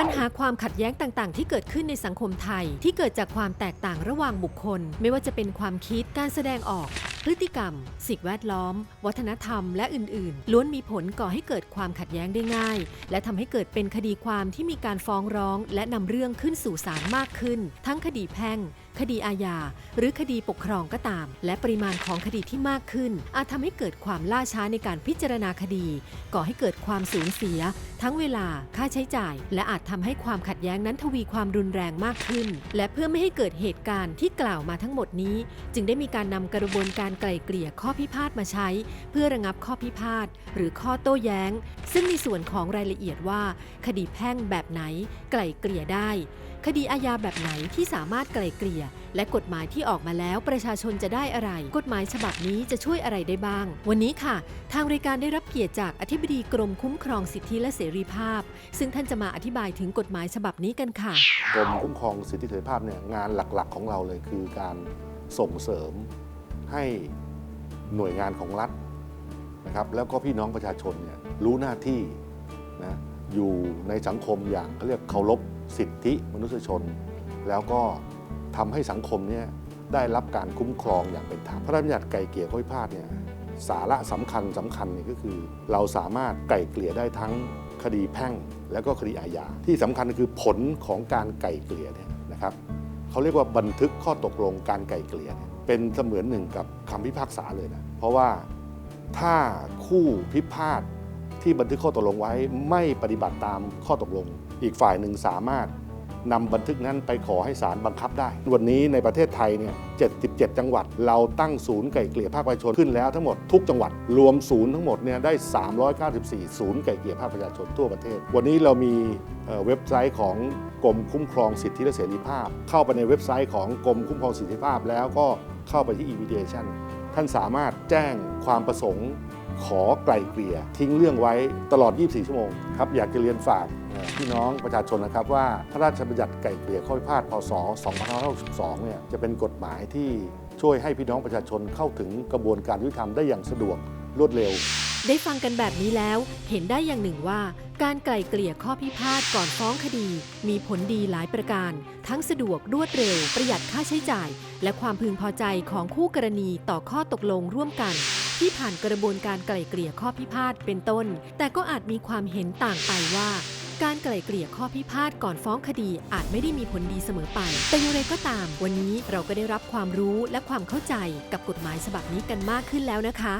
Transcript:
ปัญหาความขัดแย้งต่างๆ ที่เกิดขึ้นในสังคมไทย ที่เกิดจากความแตกต่างระหว่างบุคคล ไม่ว่าจะเป็นความคิดการแสดงออก พฤติกรรม สิ่งแวดล้อม วัฒนธรรม และอื่น ๆ ล้วนมีผลก่อให้เกิดความขัดแย้งได้ง่าย และทำให้เกิดเป็นคดีความที่มีการฟ้องร้อง และนำเรื่องขึ้นสู่ศาลมากขึ้น ทั้งคดีแพ่ง คดีอาญา หรือคดีปกครองก็ตาม และปริมาณของคดีที่มากขึ้น อาจทำให้เกิดความล่าช้าในการพิจารณาคดี ก่อให้เกิดความสูญเสีย ทั้งเวลา ค่าใช้จ่าย และอาจทำให้ความขัดแย้งนั้นทวีความรุนแรงมากขึ้น และเพื่อไม่ให้เกิดเหตุการณ์ที่กล่าวมาทั้งหมดนี้ จึงได้มีการนำกระบวนการไกล่เกลี่ยข้อพิพาทมาใช้ เพื่อระงับข้อพิพาทหรือข้อโต้แย้ง ซึ่งในส่วนของรายละเอียดว่า คดีแพ่งแบบไหนไกล่เกลี่ยได้ คดีอาญาแบบไหนที่สามารถไกล่เกลี่ย และกฎหมายที่ออกมาแล้วประชาชนจะได้อะไร กฎหมายฉบับนี้จะช่วยอะไรได้บ้าง วันนี้ค่ะ ทางรายการได้รับเกียรติจากอธิบดีกรมคุ้มครองสิทธิและเสรีภาพ ซึ่งท่านจะมาอธิบายถึงกฎหมายฉบับนี้กันค่ะกรมคุ้มครองสิทธิเสรีภาพเนี่ยงานหลักๆ ของเราเลยคือการส่งเสริม ให้หน่วยงานของรัฐนะครับแล้วก็พี่น้องประชาชนเนี่ยรู้หน้าที่นะอยู่ในสังคมอย่างเขาเรียกเคารพสิทธิมนุษยชน แล้วก็ทำให้สังคมเนี่ยได้รับการคุ้มครองอย่างเป็นธรรมพระราชบัญญัติไก่เกลี่ยข้อพิพาทเนี่ยสาระสำคัญสำคัญเนี่ยก็คือ เราสามารถไก่เกลี่ยได้ทั้งคดีแพ่ง แล้วก็คดีอาญาที่สำคัญคือผลของการไก่เกลี่ยเนี่ยนะครับเขาเรียกว่าบันทึกข้อตกลงการไก่เกลี่ยเนี่ย เป็นเสมือนหนึ่งกับคำพิพากษาเลยนะ เพราะว่าถ้าคู่พิพาทที่บันทึกข้อตกลงไว้ไม่ปฏิบัติตามข้อตกลง อีกฝ่ายหนึ่งสามารถนำบันทึกนั้นไปขอให้ศาลบังคับได้ วันนี้ในประเทศไทยเนี่ย 77 จังหวัด เราตั้งศูนย์ไก่เกลี่ยภาคประชาชนขึ้นแล้วทั้งหมดทุกจังหวัด รวมศูนย์ทั้งหมดเนี่ยได้ 394 ศูนย์ไก่เกลี่ยภาคประชาชนทั่วประเทศ วันนี้เรามีเอ่อเว็บไซต์ของกรมคุ้มครองสิทธิและเสรีภาพ เข้าไปในเว็บไซต์ของกรมคุ้มครองสิทธิภาพแล้วก็ เข้าไปที่ e-mediation ท่านสามารถแจ้งความประสงค์ขอไกลเกลี่ย ทิ้งเรื่องไว้ตลอด 24 ชั่วโมงครับอยากจะเรียนฝากพี่น้องประชาชนนะครับว่าพระราชบัญญัติไกลเกลี่ยข้อพิพาทพศ 2562 เนี่ยจะเป็นกฎหมายที่ช่วยให้พี่น้องประชาชนเข้าถึงกระบวนการยุติธรรมได้อย่างสะดวกรวดเร็ว ได้ฟังกันแบบนี้แล้ว เห็นได้อย่างหนึ่งว่า การไกล่เกลี่ยข้อพิพาทก่อนฟ้องคดี มีผลดีหลายประการ ทั้งสะดวกรวดเร็ว ประหยัดค่าใช้จ่าย และความพึงพอใจของคู่กรณีต่อข้อตกลงร่วมกัน ที่ผ่านกระบวนการไกล่เกลี่ยข้อพิพาทเป็นต้น แต่ก็อาจมีความเห็นต่างไปว่าการไกล่เกลี่ยข้อพิพาทก่อนฟ้องคดีอาจไม่ได้มีผลดีเสมอไป แต่อย่างไรก็ตาม วันนี้เราก็ได้รับความรู้และความเข้าใจกับกฎหมายฉบับนี้กันมากขึ้นแล้วนะคะ